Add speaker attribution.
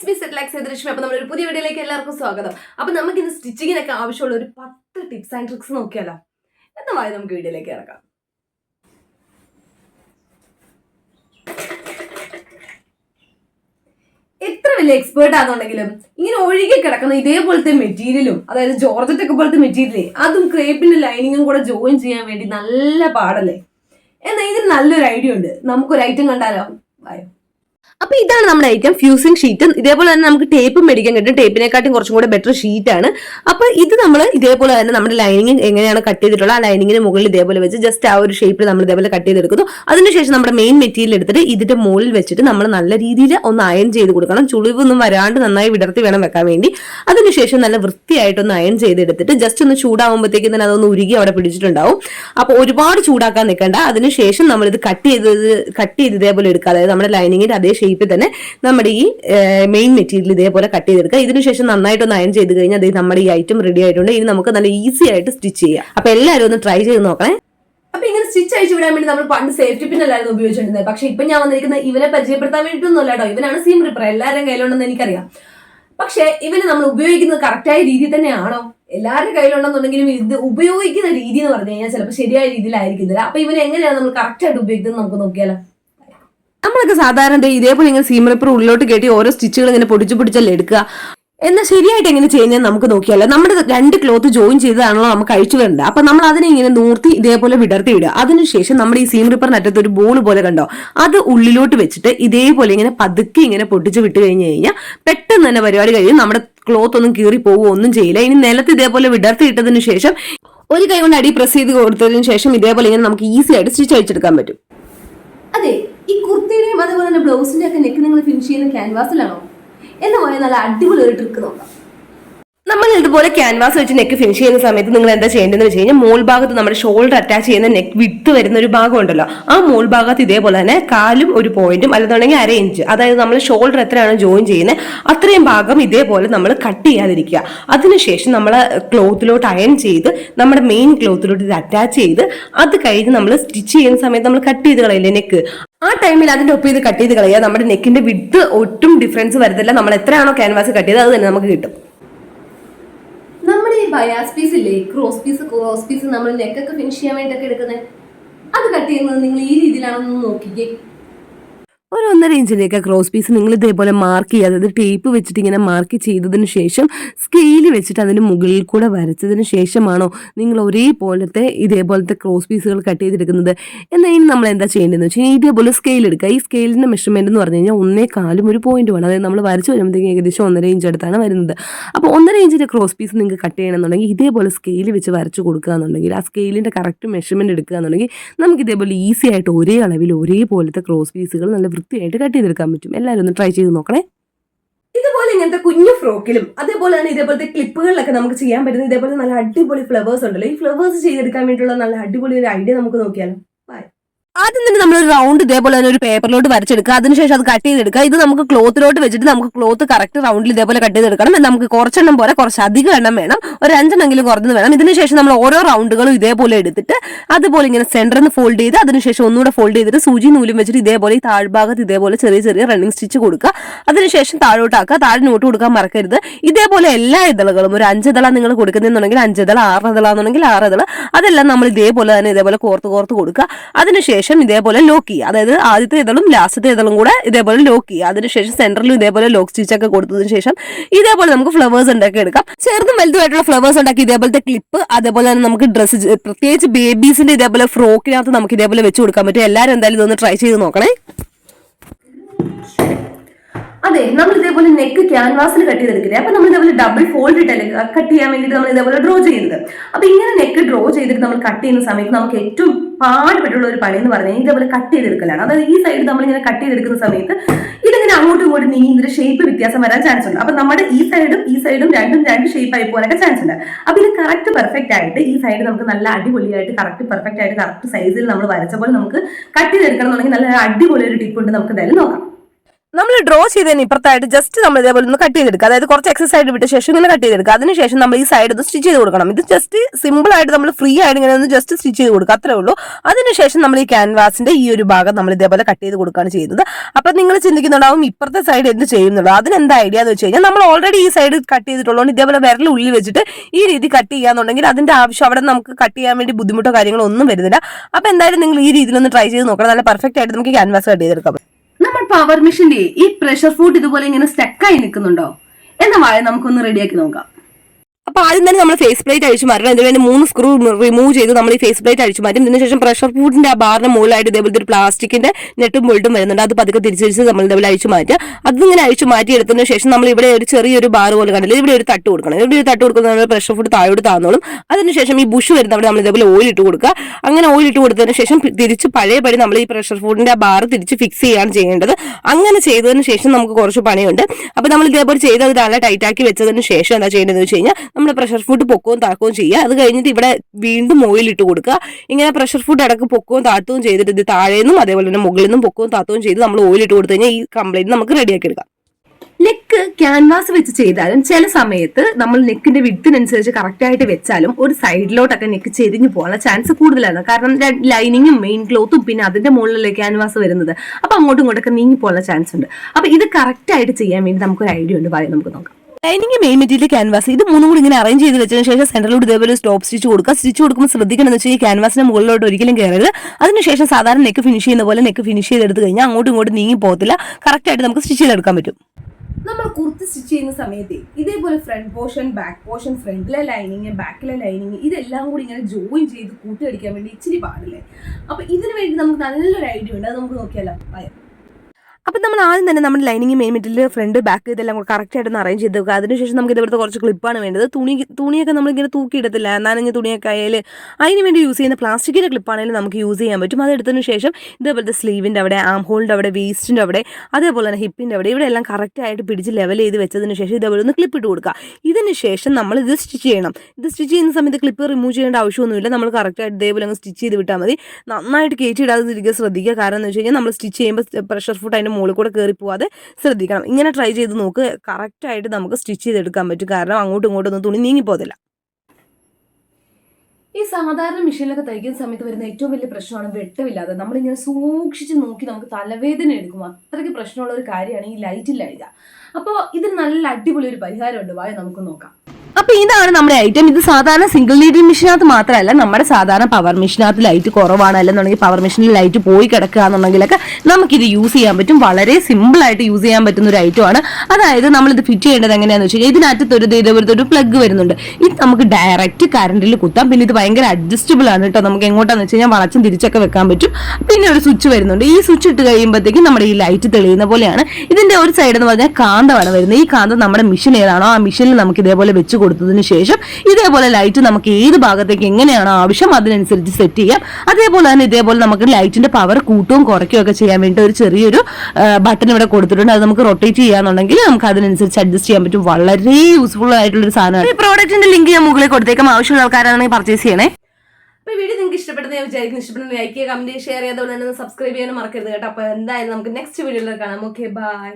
Speaker 1: It's B set likes Rashmi അപ്പോൾ നമ്മളൊരു പുതിയ വീഡിയോയിലേക്ക് എല്ലാവർക്കും സ്വാഗതം. അപ്പോൾ നമുക്ക് ഇന്ന് സ്റ്റിച്ചിങ്ങിനൊക്കെ ആവശ്യമുള്ള ഒരു പത്ത് ടിപ്സ് ആൻഡ് ട്രിക്സ് നോക്കിയാലോ? എന്നാ വായി നമുക്ക് വീഡിയോയിലേക്ക് ഇറക്കാം എത്ര വലിയ എക്സ്പേർട്ട് ആണെന്നുണ്ടെങ്കിലും ഇങ്ങനെ ഒഴുകി കിടക്കുന്ന ഇതേപോലത്തെ മെറ്റീരിയലും അതായത് ജോർജറ്റ് ഒക്കെ പോലത്തെ മെറ്റീരിയലേ അതും ക്രേപ്പിന്റെ ലൈനിങ്ങും കൂടെ ജോയിൻ ചെയ്യാൻ വേണ്ടി നല്ല പാടല്ലേ? എന്നാൽ ഇതിന് നല്ലൊരു ഐഡിയ ഉണ്ട്. നമുക്കൊരു ഐറ്റം കണ്ടാലോ? വായോ. അപ്പൊ ഇതാണ് നമ്മുടെ ഐറ്റം ഫ്യൂസിംഗ് ഷീറ്റ് ഇതേപോലെ തന്നെ നമുക്ക് ടേപ്പ് മേടിക്കാൻ കിട്ടും. ടേപ്പിനെക്കാട്ടും കുറച്ചും കൂടെ ബെറ്റർ ഷീറ്റ് ആണ്. അപ്പൊ ഇത് നമ്മൾ ഇതേപോലെ തന്നെ നമ്മുടെ ലൈനിങ് എങ്ങനെയാണ് കട്ട് ചെയ്തിട്ടുള്ളത്? ആ ലൈനിങ്ങിന് മുകളിൽ ഇതേപോലെ വെച്ച് ജസ്റ്റ് ആ ഒരു ഷേപ്പിൽ നമ്മൾ ഇതേപോലെ കട്ട് ചെയ്തെടുക്കുന്നു. അതിനുശേഷം നമ്മുടെ മെയിൻ മെറ്റീരിയൽ എടുത്തിട്ട് ഇതിന്റെ മുകളിൽ വെച്ചിട്ട് നമ്മൾ നല്ല രീതിയിൽ ഒന്ന് അയൺ ചെയ്ത് കൊടുക്കണം. ചുളിവൊന്നും വരാണ്ട് നന്നായി വിടർത്തി വേണം വെക്കാൻ വേണ്ടി. അതിനുശേഷം നല്ല വൃത്തിയായിട്ടൊന്ന് അയൺ ചെയ്തെടുത്തിട്ട് ജസ്റ്റ് ഒന്ന് ചൂടാവുമ്പോഴത്തേക്കും തന്നെ അതൊന്ന് ഉരുകി അവിടെ പിടിച്ചിട്ടുണ്ടാവും. അപ്പൊ ഒരുപാട് ചൂടാക്കാൻ നിൽക്കണ്ട അതിനുശേഷം നമ്മൾ ഇത് കട്ട് ചെയ്ത് കട്ട് ചെയ്ത് ഇതേപോലെ എടുക്കുക. അതായത് നമ്മുടെ ലൈനിങ്ങിന്റെ അതേ ഷേപ്പിൽ തന്നെ നമ്മുടെ ഈ മെയിൻ മെറ്റീരിയൽ ഇതേപോലെ കട്ട് ചെയ്തെടുക്കുക. ഇതിനുശേഷം നന്നായിട്ടൊന്ന് അയൺ ചെയ്ത് കഴിഞ്ഞാൽ അത് നമ്മുടെ ഈ ഐറ്റം റെഡി ആയിട്ടുണ്ട്. ഇനി നമുക്ക് നല്ല ഈസി ആയിട്ട് സ്റ്റിച്ച് ചെയ്യാം. അപ്പൊ എല്ലാവരും ഒന്ന് ട്രൈ ചെയ്ത് നോക്കണേ. അപ്പൊ ഇങ്ങനെ സ്റ്റിച്ച് അയച്ചു വിടാൻ വേണ്ടി നമ്മൾ പണ്ട് സേഫ്റ്റി പിൻ അല്ലായിരുന്നു ഉപയോഗിച്ചിരുന്നത്. പക്ഷെ ഇപ്പൊ ഞാൻ വന്നിരിക്കുന്ന ഇവനെ പരിചയപ്പെടുത്താൻ വേണ്ടിയിട്ടൊന്നുമല്ല കേട്ടോ. ഇവനാണ് സീം റിപ്പർ എല്ലാവരും കയ്യിലുണ്ടെന്ന് എനിക്കറിയാം. പക്ഷെ ഇവന് നമ്മൾ ഉപയോഗിക്കുന്നത് കറക്റ്റായ രീതി തന്നെയാണോ? എല്ലാവരുടെ കയ്യിലുണ്ടെന്നുണ്ടെങ്കിലും ഇത് ഉപയോഗിക്കുന്ന രീതി എന്ന് പറഞ്ഞു കഴിഞ്ഞാൽ ചിലപ്പോൾ ശരിയായ രീതിയിലായിരിക്കുന്നില്ല അപ്പൊ ഇവൻ എങ്ങനെയാണ് നമ്മൾ കറക്റ്റായിട്ട് ഉപയോഗിക്കുന്നത് നമുക്ക് നോക്കിയാലോ? നമ്മളൊക്കെ സാധാരണ ഇതേപോലെ ഇങ്ങനെ സീമറിപ്പർ ഉള്ളിലോട്ട് കയറ്റി ഓരോ സ്റ്റിച്ചുകൾ ഇങ്ങനെ പൊടിച്ചു പൊടിച്ചല്ലേ എടുക്കുക. എന്നാൽ ശരിയായിട്ട് എങ്ങനെ ചെയ്യുന്നത് നമുക്ക് നോക്കിയാലോ. നമ്മുടെ രണ്ട് ക്ലോത്ത് ജോയിൻ ചെയ്തതാണല്ലോ നമുക്ക് അഴിച്ചു വരേണ്ടത്. അപ്പൊ നമ്മൾ അതിനെ ഇങ്ങനെ നൂർത്തി ഇതേപോലെ വിടർത്തി ഇടുക. അതിനുശേഷം നമ്മുടെ ഈ സീം റിപ്പറിന് അറ്റത്ത് ഒരു ബോൾ പോലെ കണ്ടോ? അത് ഉള്ളിലോട്ട് വെച്ചിട്ട് ഇതേപോലെ ഇങ്ങനെ പതുക്കി ഇങ്ങനെ പൊട്ടിച്ച് വിട്ട് കഴിഞ്ഞു കഴിഞ്ഞാൽ പെട്ടെന്ന് തന്നെ പരിപാടി കഴിയും. നമ്മുടെ ക്ലോത്ത് ഒന്നും കീറി പോവുക ഒന്നും ചെയ്യില്ല. ഇനി നിലത്ത് ഇതേപോലെ വിടർത്തി ഇട്ടതിന് ശേഷം ഒരു കൈ കൊണ്ട് അടി പ്രസ് ചെയ്ത് കൊടുത്തതിന് ശേഷം ഇതേപോലെ ഇങ്ങനെ നമുക്ക് ഈസി ആയിട്ട് സ്റ്റിച്ച് അഴിച്ചെടുക്കാൻ പറ്റും. അതെ. ഈ കുർത്തിയുടെയും അതുപോലെ തന്നെ ബ്ലൗസിന്റെ ഒക്കെ നെക്ക് നിങ്ങൾ ഫിനിഷ് ചെയ്യുന്ന ക്യാൻവാസിലാണോ എന്ന് പോയാൽ നല്ല അടിപൊളി ഒരു ട്രിക്ക് നോക്കാം. നമ്മൾ ഇതുപോലെ ക്യാൻവാസ് വെച്ച് നെക്ക് ഫിനിഷ് ചെയ്യുന്ന സമയത്ത് നിങ്ങൾ എന്താ ചെയ്യേണ്ടതെന്ന് വെച്ച് കഴിഞ്ഞാൽ മോൾ ഭാഗത്ത് നമ്മുടെ ഷോൾഡർ അറ്റാച്ച് ചെയ്യുന്ന നെക്ക് വിത്ത് വരുന്ന ഒരു ഭാഗം ഉണ്ടല്ലോ. ആ മോൾ ഭാഗത്ത് ഇതേപോലെ തന്നെ കാലും ഒരു പോയിന്റും അല്ലെന്നുണ്ടെങ്കിൽ അര ഇഞ്ച് അതായത് നമ്മൾ ഷോൾഡർ എത്രയാണ് ജോയിൻ ചെയ്യുന്നത് അത്രയും ഭാഗം ഇതേപോലെ നമ്മൾ കട്ട് ചെയ്യാതിരിക്കുക. അതിനുശേഷം നമ്മൾ ക്ലോത്തിലോട്ട് അയൺ ചെയ്ത് നമ്മുടെ മെയിൻ ക്ലോത്തിലോട്ട് ഇത് അറ്റാച്ച് ചെയ്ത് അത് കഴിഞ്ഞ് നമ്മൾ സ്റ്റിച്ച് ചെയ്യുന്ന സമയത്ത് നമ്മൾ കട്ട് ചെയ്ത് കളയില്ലേ നെക്ക് ആ ടൈമിൽ അതിന്റെ ഒപ്പം ഇത് കട്ട് ചെയ്ത് കളയുക. നമ്മുടെ നെക്കിന്റെ വിട്ട് ഒട്ടും ഡിഫറൻസ് വരത്തില്ല. നമ്മൾ എത്രയാണോ ക്യാൻവാസ് കട്ട് ചെയ്തത് അത് തന്നെ നമുക്ക് കിട്ടും. ഈ ബയാസ് പീസ് ഇല്ലേ? ക്രോസ് പീസ് ക്രോസ് പീസ് നമ്മൾ നെക്കൊക്കെ ഫിനിഷ് ചെയ്യാൻ വേണ്ടിയൊക്കെ എടുക്കുന്നത് അത് കട്ട് ചെയ്യുന്നത് നിങ്ങൾ ഈ രീതിയിലാണെന്ന് നോക്കിക്കേ. ഒരു ഒന്നര ഇഞ്ചിലേക്ക് ക്രോസ് പീസ് നിങ്ങൾ ഇതേപോലെ മാർക്ക് ചെയ്യുക. അതായത് ടേപ്പ് വെച്ചിട്ട് ഇങ്ങനെ മാർക്ക് ചെയ്തതിന് ശേഷം സ്കെയിൽ വെച്ചിട്ട് അതിന് മുകളിൽ കൂടെ വരച്ചതിന് ശേഷമാണോ നിങ്ങൾ ഒരേപോലത്തെ ഇതേപോലത്തെ ക്രോസ് പീസുകൾ കട്ട് ചെയ്തെടുക്കുന്നത്? എന്നാൽ ഇനി നമ്മൾ എന്താ ചെയ്യേണ്ടതെന്ന് വെച്ച് കഴിഞ്ഞാൽ ഇതേപോലെ സ്കെയിൽ എടുക്കുക. ഈ സ്കെയിലിന്റെ മെഷർമെന്റ് എന്ന് പറഞ്ഞു കഴിഞ്ഞാൽ ഒന്നേ കാലും ഒരു വേണം അതായത് നമ്മൾ വരച്ച് വരുമ്പോഴത്തേക്കും ഏകദേശം ഒന്നര ഇഞ്ച് അടുത്താണ് വരുന്നത്. അപ്പോൾ ഒന്നര ഇഞ്ചിന്റെ ക്രോസ് പീസ് നിങ്ങൾക്ക് കട്ട് ചെയ്യണമെന്നുണ്ടെങ്കിൽ ഇതേപോലെ സ്കെയിൽ വെച്ച് വരച്ച് കൊടുക്കുക എന്നുണ്ടെങ്കിൽ ആ സ്കെയിലിന്റെ കറക്റ്റ് മെഷർമെന്റ് എടുക്കുക എന്നുണ്ടെങ്കിൽ നമുക്ക് ഇതേപോലെ ഈസി ആയിട്ട് ഒരേ അളവിൽ ഒരേപോലത്തെ ക്രോസ് പീസുകൾ നല്ല വൃത്തിയായിട്ട് കട്ട് ചെയ്തെടുക്കാൻ പറ്റും. എല്ലാവരും ഒന്ന് ട്രൈ ചെയ്ത് നോക്കണേ. ഇതുപോലെ ഇങ്ങനത്തെ കുഞ്ഞു ഫ്രോക്കിലും അതേപോലെ തന്നെ ഇതേപോലത്തെ ക്ലിപ്പുകളിലൊക്കെ നമുക്ക് ചെയ്യാൻ പറ്റുന്ന ഇതേപോലെ നല്ല അടിപൊളി ഫ്ലവേഴ്സ് ഉണ്ടല്ലോ. ഈ ഫ്ലവേഴ്സ് ചെയ്തെടുക്കാൻ വേണ്ടിയുള്ള നല്ല അടിപൊളി ഒരു ഐഡിയ നമുക്ക് നോക്കിയാലോ? ആദ്യം തന്നെ നമ്മൾ ഒരു റൗണ്ട് ഇതേപോലെ തന്നെ ഒരു പേപ്പറിലോട്ട് വരച്ചെടുക്കുക. അതിനുശേഷം അത് കട്ട് ചെയ്തെടുക്കുക. ഇത് നമുക്ക് ക്ലോത്തിലോട്ട് വെച്ചിട്ട് നമുക്ക് ക്ലോത്ത് കറക്റ്റ് റൗണ്ടിൽ ഇതേപോലെ കട്ട് ചെയ്തെടുക്കണം. നമുക്ക് കുറച്ചെണ്ണം പോലെ കുറച്ച് അധികം എണ്ണം വേണം. ഒരു അഞ്ചെണ്ണെങ്കിലും കുറഞ്ഞത് വേണം. ഇതിനുശേഷം നമ്മൾ ഓരോ റൗണ്ടുകളും ഇതേപോലെ എടുത്തിട്ട് അതുപോലെ ഇങ്ങനെ സെന്ററിൽ നിന്ന് ഫോൾഡ് ചെയ്ത് അതിനുശേഷം ഒന്നുകൂടെ ഫോൾഡ് ചെയ്തിട്ട് സൂചി നൂലും വെച്ചിട്ട് ഇതേപോലെ ഈ താഴ്ഭാഗത്ത് ഇതേപോലെ ചെറിയ ചെറിയ റണ്ണിങ് സ്റ്റിച്ച് കൊടുക്കുക. അതിനുശേഷം താഴോട്ടാക്കുക താഴെ നോട്ട് കൊടുക്കാൻ മറക്കരുത്. ഇതേപോലെ എല്ലാ ഇതളുകളും ഒരു അഞ്ചിതള നിങ്ങൾ കൊടുക്കുന്നുണ്ടെങ്കിൽ അഞ്ചിതള ആറിതള എന്നുണ്ടെങ്കിൽ ആറിതള അതെല്ലാം നമ്മൾ ഇതേപോലെ തന്നെ ഇതേപോലെ കോർത്ത് കോർത്ത് കൊടുക്കുക. അതിനുശേഷം ഇതേപോലെ ലോക്ക് ചെയ്യുക. അതായത് ആദ്യത്തെ ഇതളും ലാസ്റ്റത്തെ ഇതളും കൂടെ ഇതേപോലെ ലോക്ക് ചെയ്യുക. അതിനുശേഷം സെന്ററിലും ഇതേപോലെ ലോക്ക് സ്റ്റിച്ച് ഒക്കെ കൊടുത്തതിന് ശേഷം ഇതേപോലെ നമുക്ക് ഫ്ലവേഴ്സ് ഉണ്ടാക്കി എടുക്കാം. ചെറുതും വലുതുമായിട്ടുള്ള ഫ്ലവേഴ്സ് ഉണ്ടാക്കി ഇതേപോലത്തെ ക്ലിപ്പ് അതേപോലെ തന്നെ നമുക്ക് ഡ്രസ്സ് പ്രത്യേകിച്ച് ബേബീസിന്റെ ഇതേപോലെ ഫ്രോക്കിനകത്ത് നമുക്ക് ഇതേപോലെ വെച്ച് കൊടുക്കാൻ പറ്റും. എല്ലാവരും എന്തായാലും ഇതൊന്ന് ട്രൈ ചെയ്ത് നോക്കണേ. അതെ നമ്മൾ ഇതേപോലെ നെക്ക് ക്യാൻവാസിൽ കട്ട് ചെയ്തെടുക്കില്ലേ? അപ്പൊ നമ്മൾ ഇതേപോലെ ഡബിൾ ഫോൾഡ് ഇട്ടല്ലേ? കട്ട് ചെയ്യാൻ വേണ്ടിയിട്ട് നമ്മൾ ഇതേപോലെ ഡ്രോ ചെയ്തത്. അപ്പൊ ഇങ്ങനെ നെക്ക് ഡ്രോ ചെയ്തിട്ട് നമ്മൾ കട്ട് ചെയ്യുന്ന സമയത്ത് നമുക്ക് ഏറ്റവും പാടുപെട്ടുള്ള ഒരു പണി എന്ന് പറഞ്ഞാൽ ഇതേപോലെ കട്ട് ചെയ്തെടുക്കലാണ്. അതായത് ഈ സൈഡ് നമ്മൾ ഇങ്ങനെ കട്ട് ചെയ്തെടുക്കുന്ന സമയത്ത് ഇതിങ്ങനെ അങ്ങോട്ടും ഇങ്ങോട്ടും നീങ്ങി ഇതിന്റെ ഷേപ്പ് വ്യത്യാസം വരാൻ ചാൻസ് ഉണ്ട്. അപ്പൊ നമ്മുടെ ഈ സൈഡും ഈ സൈഡും രണ്ടും രണ്ട് ഷേപ്പ് ആയി പോകാനൊക്കെ ചാൻസ് ഉണ്ട്. അപ്പൊ ഇത് കറക്റ്റ് പെർഫെക്റ്റ് ആയിട്ട് ഈ സൈഡ് നമുക്ക് നല്ല അടിപൊളിയായിട്ട് കറക്റ്റ് പെർഫെക്റ്റ് ആയിട്ട് കറക്റ്റ് സൈസിൽ നമ്മൾ വരച്ച പോലെ നമുക്ക് കട്ട് ചെയ്തെടുക്കണം എന്നുണ്ടെങ്കിൽ നല്ല അടിപൊളി ഒരു ടിപ്പ് ഉണ്ട് നമുക്ക് എന്തായാലും നോക്കാം.
Speaker 2: നമ്മൾ ഡ്രോ ചെയ്തതിന് ഇപ്പുറത്തായിട്ട് ജസ്റ്റ് നമ്മൾ ഇതേപോലെ ഒന്ന് കട്ട് ചെയ്തെടുക്കുക. അതായത് കുറച്ച് ആയിട്ട് വിട്ട ശേഷം ഇങ്ങനെ കട്ട് ചെയ്തെടുക്കുക. അതിനുശേഷം നമ്മൾ ഈ സൈഡ് ഒന്ന് സ്റ്റിച്ച് ചെയ്ത് കൊടുക്കണം. ഇത് ജസ്റ്റ് സിമ്പിൾ ആയിട്ട് നമ്മൾ ഫ്രീ ആയിട്ട് ഇങ്ങനെ ഒന്ന് ജസ്റ്റ് സ്റ്റിച്ച് ചെയ്ത് കൊടുക്കുക. അത്രേ ഉള്ളൂ. അതിനുശേഷം നമ്മൾ ഈ ക്യാൻവാസിന്റെ ഈ ഒരു ഭാഗം നമ്മൾ ഇതേപോലെ കട്ട് ചെയ്ത് കൊടുക്കുകയാണ് ചെയ്യുന്നത്. അപ്പൊ നിങ്ങൾ ചിന്തിക്കുന്നുണ്ടാവും ഇപ്പുറത്തെ സൈഡ് എന്ത് ചെയ്യുന്നുള്ളൂ? അതിന് എന്താ ഐഡിയ എന്ന് വെച്ച് കഴിഞ്ഞാൽ നമ്മൾ ഓൾറെഡി ഈ സൈഡ് കട്ട് ചെയ്തിട്ടുള്ളതുകൊണ്ട് ഇതേപോലെ വിരൽ ഉള്ളിൽ വെച്ചിട്ട് ഈ രീതി കട്ട് ചെയ്യാന്നുണ്ടെങ്കിൽ അതിന്റെ ആവശ്യം അവിടെ നമുക്ക് കട്ട് ചെയ്യാൻ വേണ്ടി ബുദ്ധിമുട്ടോ കാര്യങ്ങളോ ഒന്നും വരുന്നില്ല. അപ്പൊ എന്തായാലും നിങ്ങൾ ഈ രീതിയിൽ ഒന്ന് ട്രൈ ചെയ്ത് നോക്കണം. നല്ല പെർഫെക്റ്റ് ആയിട്ട് നമുക്ക് ക്യാൻവാസ് കട്ട് ചെയ്തെടുക്കാം.
Speaker 1: പവർ മെഷീന്റെ ഈ പ്രഷർ ഫുഡ് ഇതുപോലെ ഇങ്ങനെ സ്റ്റക്കായി നിൽക്കുന്നുണ്ടോ എന്ന വായ നമുക്കൊന്ന് റെഡിയാക്കി നോക്കാം.
Speaker 2: അപ്പൊ ആദ്യം തന്നെ നമ്മൾ ഫേസ് പ്ലേറ്റ് അഴിച്ചു മാറ്റണം. ഇതിന് വേണ്ടി മൂന്ന് സ്ക്രൂ റിമൂവ് ചെയ്ത് നമ്മൾ ഈ ഫേസ് പ്ലേറ്റ് അഴിച്ചു മാറ്റും. ഇതിനുശേഷം പ്രഷർ ഫുഡിന്റെ ആ ബാറിന് മുകളിലായിട്ട് ഇതേപോലെ ഒരു പ്ലാസ്റ്റിക്കിന്റെ നെട്ടും ബോൾട്ടും വരുന്നുണ്ട്. അത് പതുക്കെ തിരിച്ചു തിരിച്ച് നമ്മൾ ഇതേപോലെ അഴിച്ചു മാറ്റുക. അതിങ്ങനെ അഴിച്ചു മാറ്റി എടുത്തതിന് ശേഷം നമ്മൾ ഇവിടെ ഒരു ചെറിയൊരു ബാർ പോലെ കണ്ടില്ല? ഇവിടെ ഒരു തട്ട് കൊടുക്കണം. ഇവിടെ ഒരു തട്ട് കൊടുക്കുന്ന നമ്മൾ പ്രഷർ ഫുഡ് താഴോട്ട് താന്നോളും. അതിനുശേഷം ഈ ബുഷ് വരുന്ന അവിടെ നമ്മൾ ഇതേപോലെ ഓയിൽ ഇട്ട് കൊടുക്കുക. അങ്ങനെ ഓയിൽ ഇട്ട് കൊടുത്തതിന് ശേഷം തിരിച്ച് പഴയപടി നമ്മൾ ഈ പ്രഷർ ഫുഡിന്റെ ആ ബാർ തിരിച്ച് ഫിക്സ് ചെയ്യാണ് ചെയ്യേണ്ടത്. അങ്ങനെ ചെയ്തതിനു ശേഷം നമുക്ക് കുറച്ച് പണിയുണ്ട്. അപ്പൊ നമ്മൾ ഇതേപോലെ ചെയ്ത് അത് നല്ല ടൈറ്റ് ആക്കി വെച്ചതിന് ശേഷം എന്താ ചെയ്യേണ്ടതെന്ന് വെച്ച് കഴിഞ്ഞാൽ നമ്മൾ പ്രഷർ ഫുഡ് പൊക്കവും താക്കുകയും ചെയ്യുക അത് കഴിഞ്ഞിട്ട് ഇവിടെ വീണ്ടും ഓയിൽ ഇട്ട് കൊടുക്കുക ഇങ്ങനെ പ്രഷർ ഫുഡ് ഇടയ്ക്ക് പൊക്കവും താത്തുകയും ചെയ്തിട്ട് ഇത് താഴേന്നും അതേപോലെ തന്നെ മുകളിൽ നിന്നും പൊക്കവും താത്തുകയും ചെയ്ത് നമ്മൾ ഓയിൽ ഇട്ട് കൊടുത്തു കഴിഞ്ഞാൽ ഈ കംപ്ലൈന്റ് നമുക്ക് റെഡിയാക്കി എടുക്കാം.
Speaker 1: നെക്ക് ക്യാൻവാസ് വെച്ച് ചെയ്താലും ചില സമയത്ത് നമ്മൾ നെക്കിന്റെ വിത്തിനനുസരിച്ച് കറക്റ്റ് ആയിട്ട് വെച്ചാലും ഒരു സൈഡിലോട്ടൊക്കെ നെക്ക് ചെരിഞ്ഞു പോകാനുള്ള ചാൻസ് കൂടുതലാണ്. കാരണം ലൈനിങ്ങും മെയിൻ ക്ലോത്തും പിന്നെ അതിന്റെ മുകളിലല്ലേ ക്യാൻവാസ് വരുന്നത്. അപ്പൊ അങ്ങോട്ടും ഇങ്ങോട്ടൊക്കെ നീങ്ങി പോകാനുള്ള ചാൻസ് ഉണ്ട്. അപ്പൊ ഇത് കറക്റ്റ് ആയിട്ട് ചെയ്യാൻ വേണ്ടി നമുക്കൊരു ഐഡിയ ഉണ്ട്. പറയാം നമുക്ക് നോക്കാം.
Speaker 2: ലൈനിങ് മെയിൻ മെറ്റീരിയൽ ക്യാൻവാസ് ഇത് മൂന്നും കൂടി ഇങ്ങനെ അറേഞ്ച് ചെയ്ത് വെച്ചതിന് ശേഷം സെന്ററിലൂടെ ഇതേപോലെ സ്റ്റോപ്പ് സ്റ്റിച്ച് കൊടുക്കുക. സ്റ്റിച്ച് കൊടുക്കുമ്പോൾ ശ്രദ്ധിക്കണം എന്ന് വെച്ചാൽ ഈ ക്യാൻവാസിന്റെ മുകളിലോട്ട് ഒരിക്കലും കയറരുത് അതിനുശേഷം സാധാരണ നെക്ക് ഫിനിഷ് ചെയ്യുന്ന പോലെ നെക്ക് ഫിനിഷ് ചെയ്തെടുത്ത് കഴിഞ്ഞാൽ അങ്ങോട്ടും ഇങ്ങോട്ടും നീങ്ങി പോകത്തില്ല. കറക്റ്റ് ആയിട്ട് നമുക്ക് സ്റ്റിച്ച് ചെയ്തെടുക്കാൻ പറ്റും.
Speaker 1: നമ്മൾ കുർത്തി സ്റ്റിച്ച് ചെയ്യുന്ന സമയത്ത് ഇതേപോലെ ഫ്രണ്ട് പോർഷൻ ബാക്ക് പോർഷൻ ഫ്രണ്ടിലെ ലൈനിങ് ബാക്കിലെ ലൈനിങ് ഇതെല്ലാം കൂടി ഇങ്ങനെ ജോയിൻ ചെയ്ത് കൂട്ടി അടിക്കാൻ വേണ്ടി ഇച്ചിരി പാടില്ലേ? അപ്പൊ ഇതിനു വേണ്ടി നമുക്ക് നല്ലൊരു ഐഡിയ ഉണ്ട്. അത് നമുക്ക് നോക്കിയാലോ?
Speaker 2: അപ്പം നമ്മൾ ആദ്യം തന്നെ നമ്മുടെ lining main material front back ഇതെല്ലാം കൂടെ കറക്റ്റ് ആയിട്ട് ഒന്ന് അറേഞ്ച് ചെയ്ത് വെക്കുക. അതിനുശേഷം നമുക്ക് ഇതുപോലത്തെ കുറച്ച് ക്ലിപ്പാണ് വേണ്ടത്. തുണി തുണിയൊക്കെ നമ്മളിങ്ങനെ തൂക്കിയിടത്തില്ല നനഞ്ഞ തുണിയൊക്കെ ആയാൽ അതിന് വേണ്ടി യൂസ് ചെയ്യുന്ന പ്ലാസ്റ്റിക്കിന്റെ ക്ലിപ്പാണെങ്കിലും നമുക്ക് യൂസ് ചെയ്യാൻ പറ്റും. അത് എടുത്തതിന് ശേഷം ഇതേപോലത്തെ സ്ലീവിന്റെ അവിടെ ആം ഹോളിന്റെ അവിടെ വേസ്റ്റിന്റെ അവിടെ അതേപോലെ തന്നെ ഹിപ്പിന്റെ അവിടെ ഇവിടെ എല്ലാം കറക്റ്റായിട്ട് പിടിച്ച് ലെവൽ ചെയ്ത് വെച്ചതിന് ശേഷം ഇതേപോലെ ഒന്ന് ക്ലിപ്പ് ഇട്ട് കൊടുക്കുക. ഇതിന് ശേഷം നമ്മൾ ഇത് സ്റ്റിച്ച് ചെയ്യണം. ഇത് സ്റ്റിച്ച് ചെയ്യുന്ന സമയത്ത് ക്ലിപ്പ് റിമൂവ് ചെയ്യേണ്ട ആവശ്യമൊന്നുമില്ല. നമ്മൾ കറക്റ്റായിട്ട് ഇതേപോലെ അങ്ങ് സ്റ്റിച്ച് ചെയ്ത് വിട്ടാൽ മതി. നന്നായിട്ട് കയറ്റി ഇടാതെ തിരികെ ശ്രദ്ധിക്കുക. കാരണം എന്ന് വെച്ച് കഴിഞ്ഞാൽ നമ്മൾ സ്റ്റിച്ച് ചെയ്യുമ്പോൾ പ്രഷർ ഫുഡ് അതിന്റെ മുകളിൽ കൂടെ കയറി പോവാതെ ശ്രദ്ധിക്കണം. ഇങ്ങനെ ട്രൈ ചെയ്ത് നോക്ക്. കറക്റ്റായിട്ട് നമുക്ക് സ്റ്റിച്ച് ചെയ്തെടുക്കാൻ പറ്റും. കാരണം അങ്ങോട്ടും ഇങ്ങോട്ടും ഒന്നും തുണി നീങ്ങി പോകത്തില്ല.
Speaker 1: ഈ സാധാരണ മെഷീനിലൊക്കെ തയ്ക്കുന്ന സമയത്ത് വരുന്ന ഏറ്റവും വലിയ പ്രശ്നമാണ് വെട്ടമില്ലാതെ. നമ്മളിങ്ങനെ സൂക്ഷിച്ച് നോക്കി നമുക്ക് തലവേദന എടുക്കും. അത്രയ്ക്ക് പ്രശ്നമുള്ള ഒരു കാര്യമാണ് ഈ ലൈറ്റ് ഇല്ലായ്ക അപ്പോൾ ഇതിന് നല്ല അടിപൊളി ഒരു പരിഹാരമുണ്ട്. വായ നമുക്ക് നോക്കാം.
Speaker 2: അപ്പൊ ഇതാണ് നമ്മുടെ ഐറ്റം ഇത് സാധാരണ സിംഗിൾ ലീഡിംഗ് മെഷീനകത്ത് മാത്രമല്ല നമ്മുടെ സാധാരണ പവർ മെഷീനകത്ത് ലൈറ്റ് കുറവാണ്. അല്ലെന്നുണ്ടെങ്കിൽ പവർ മെഷീനിൽ ലൈറ്റ് പോയി കിടക്കുക എന്നുണ്ടെങ്കിലൊക്കെ നമുക്കിത് യൂസ് ചെയ്യാൻ പറ്റും. വളരെ സിമ്പിൾ ആയിട്ട് യൂസ് ചെയ്യാൻ പറ്റുന്ന ഒരു ഐറ്റം ആണ്. അതായത് നമ്മൾ ഇത് ഫിറ്റ് ചെയ്യേണ്ടത് എങ്ങനെയാണെന്ന് വെച്ചാൽ ഇതിനകത്ത് ഒരു ഇതേപോലത്തെ ഒരു പ്ലഗ് വരുന്നുണ്ട്. ഇത് നമുക്ക് ഡയറക്റ്റ് കറണ്ടിൽ കുത്താം. പിന്നെ ഇത് ഭയങ്കര അഡ്ജസ്റ്റബിൾ ആണ് കേട്ടോ. നമുക്ക് എങ്ങോട്ടാന്ന് വെച്ച് കഴിഞ്ഞാൽ വളച്ചും തിരിച്ചൊക്കെ വെക്കാൻ പറ്റും. പിന്നെ ഒരു സ്വിച്ച് വരുന്നുണ്ട്. ഈ സ്വിച്ച് ഇട്ട് കഴിയുമ്പോഴത്തേക്കും നമ്മുടെ ഈ ലൈറ്റ് തെളിയുന്ന പോലെയാണ്. ഇതിന്റെ ഒരു സൈഡ് എന്ന് പറഞ്ഞാൽ കാന്തമാണ് വരുന്നത്. ഈ കാന്തം നമ്മുടെ മിഷൻ ഏതാണോ ആ മിഷനിൽ നമുക്ക് ഇതേപോലെ വെച്ച് കൊടുത്തതിന് ശേഷം ഇതേപോലെ ലൈറ്റ് നമുക്ക് ഏത് ഭാഗത്തേക്ക് എങ്ങനെയാണോ ആവശ്യം അതിനനുസരിച്ച് സെറ്റ് ചെയ്യാം. അതേപോലെ തന്നെ ഇതേപോലെ നമുക്ക് ലൈറ്റിന്റെ പവർ കൂട്ടുകയും കുറയ്ക്കുകയും ഒക്കെ ചെയ്യാൻ വേണ്ടി ഒരു ചെറിയൊരു ബട്ടൺ ഇവിടെ കൊടുത്തിട്ടുണ്ട്. അത് നമുക്ക് റൊട്ടേറ്റ് ചെയ്യാന്നുണ്ടെങ്കിൽ നമുക്ക് അതിനനുസരിച്ച് അഡ്ജസ്റ്റ് ചെയ്യാൻ പറ്റും. വളരെ യൂസ്ഫുൾ ആയിട്ടുള്ള ഒരു സാധനമാണ്. ഈ പ്രോഡക്റ്റിന്റെ ലിങ്ക് ഞാൻ മുകളിൽ കൊടുത്തേക്കാം. ആവശ്യമുള്ള ആൾക്കാരാണെങ്കിൽ പർച്ചേസ് ചെയ്യണേ.
Speaker 1: അപ്പോൾ വീഡിയോ നിങ്ങൾക്ക് ഇഷ്ടപ്പെടുന്ന ഞാൻ വിചാരിക്കുന്നു. ഇഷ്ടപ്പെടുന്ന ലൈക്ക് ചെയ്യുക കമന്റ് ഷെയർ ചെയ്യാതെ തന്നെ സബ്സ്ക്രൈബ് ചെയ്യാനും മറക്കരുത് കേട്ടോ. അപ്പോൾ എന്തായാലും നമുക്ക് നെക്സ്റ്റ് വീഡിയോയിൽ കാണാം. Okay bye